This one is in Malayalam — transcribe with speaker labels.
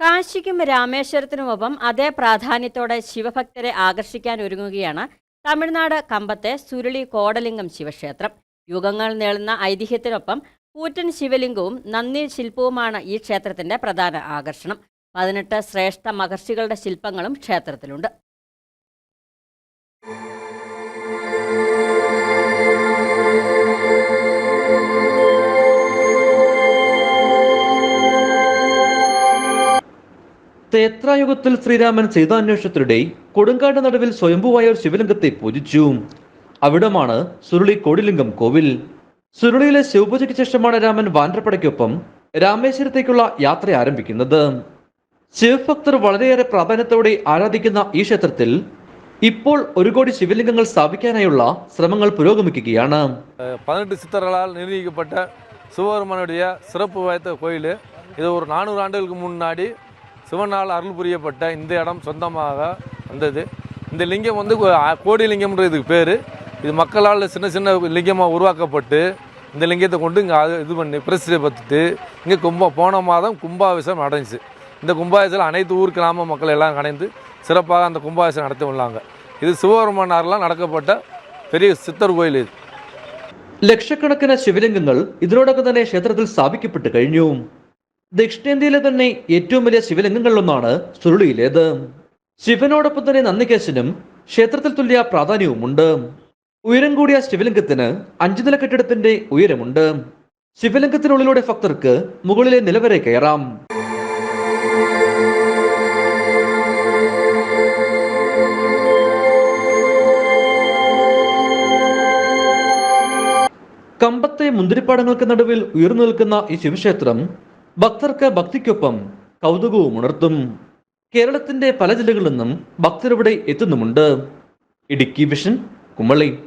Speaker 1: കാശിക്കും രാമേശ്വരത്തിനുമൊപ്പം അതേ പ്രാധാന്യത്തോടെ ശിവഭക്തരെ ആകർഷിക്കാൻ ഒരുങ്ങുകയാണ് തമിഴ്നാട് കമ്പത്തെ സുരുളി കോടലിംഗം ശിവക്ഷേത്രം. യുഗങ്ങൾ നീളുന്ന ഐതിഹ്യത്തിനൊപ്പം കൂറ്റൻ ശിവലിംഗവും നന്ദി ശില്പവുമാണ് ഈ ക്ഷേത്രത്തിന്റെ പ്രധാന ആകർഷണം. പതിനെട്ട് ശ്രേഷ്ഠ മഹർഷികളുടെ ശില്പങ്ങളും ക്ഷേത്രത്തിലുണ്ട്.
Speaker 2: തേത്രായുഗത്തിൽ ശ്രീരാമൻ സീതാന്വേഷണത്തിനിടെ കൊടുങ്കാട് നടുവിൽ സ്വയംഭുവായ ഒരു ശിവലിംഗത്തെ പൂജിച്ചു അവിടമാണ് സുരുളി കോടിലിംഗം കോവിൽ സുരുളിയിലെ ശിവപൂജയ്ക്ക് ശേഷമാണ് രാമൻ വാനരപ്പടയ്ക്കൊപ്പം രാമേശ്വരത്തേക്കുള്ള യാത്ര ആരംഭിക്കുന്നത് ശിവഭക്തർ വളരെയേറെ പ്രാധാന്യത്തോടെ ആരാധിക്കുന്ന ഈ ക്ഷേത്രത്തിൽ ഇപ്പോൾ ഒരു കോടി ശിവലിംഗങ്ങൾ സ്ഥാപിക്കാനായുള്ള ശ്രമങ്ങൾ പുരോഗമിക്കുകയാണ്
Speaker 3: பதினெட்டு சித்தர்களால் நிர்ணயிக்கப்பட்ட சிவபெருமானுடைய சிறப்பு வாய்ந்த கோயில் இது ஒரு நானூறு ஆண்டுகளுக்கு முன்னாடி சிவனால் அருள் புரியப்பட்ட இந்த இடம் சொந்தமாக வந்தது இந்த லிங்கம் வந்து கோ- கோடி லிங்கம்ன்ற இதுக்கு பேர் இது மக்களால் சின்ன சின்ன லிங்கமாக உருவாக்கப்பட்டு இந்த லிங்கத்தை கொண்டு இங்கே இது பண்ணி பிரசித்தப்பட்டு இங்கே கும்ப போன மாதம் கும்பாபிஷேகம் நடந்துச்சு இந்த கும்பாபிஷேகம் அனைத்து ஊர் கிராம மக்கள் எல்லாம் கணைந்து சிறப்பாக அந்த கும்பாபிஷேகம் நடத்தி உள்ளாங்க இது சிவபெருமானாரெலாம் நடக்கப்பட்ட பெரிய சித்தர் கோயில் இது
Speaker 2: ലക്ഷക്കണക്കിന് ശിവലിംഗങ്ങൾ ഇതിനോടൊപ്പം തന്നെ ക്ഷേത്രത്തിൽ സ്ഥാപിക്കപ്പെട്ട് കഴിഞ്ഞു ദക്ഷിണേന്ത്യയിലെ തന്നെ ഏറ്റവും വലിയ ശിവലിംഗങ്ങളിലൊന്നാണ് സുരുളിയിലേത്. ശിവനോടൊപ്പം തന്നെ നന്ദികേശനും ക്ഷേത്രത്തിൽ തുല്യ പ്രാധാന്യവുമുണ്ട്. ഉയരം കൂടിയ ശിവലിംഗത്തിന് അഞ്ചു നില കെട്ടിടത്തിന്റെ ഉയരമുണ്ട്. ശിവലിംഗത്തിനുള്ളിലൂടെ ഭക്തർക്ക് മുകളിലെ നിലവരെ കയറാം. കമ്പത്തെ മുന്തിരിപ്പാടങ്ങൾക്ക് നടുവിൽ ഉയർന്നു നിൽക്കുന്ന ഈ ശിവക്ഷേത്രം ഭക്തർക്ക് ഭക്തിക്കൊപ്പം കൗതുകവും ഉണർത്തും. കേരളത്തിന്റെ പല ജില്ലകളിൽ നിന്നും ഭക്തരിവിടെ എത്തുന്നുമുണ്ട്. ഇടുക്കി വിഷൻ കുമളി.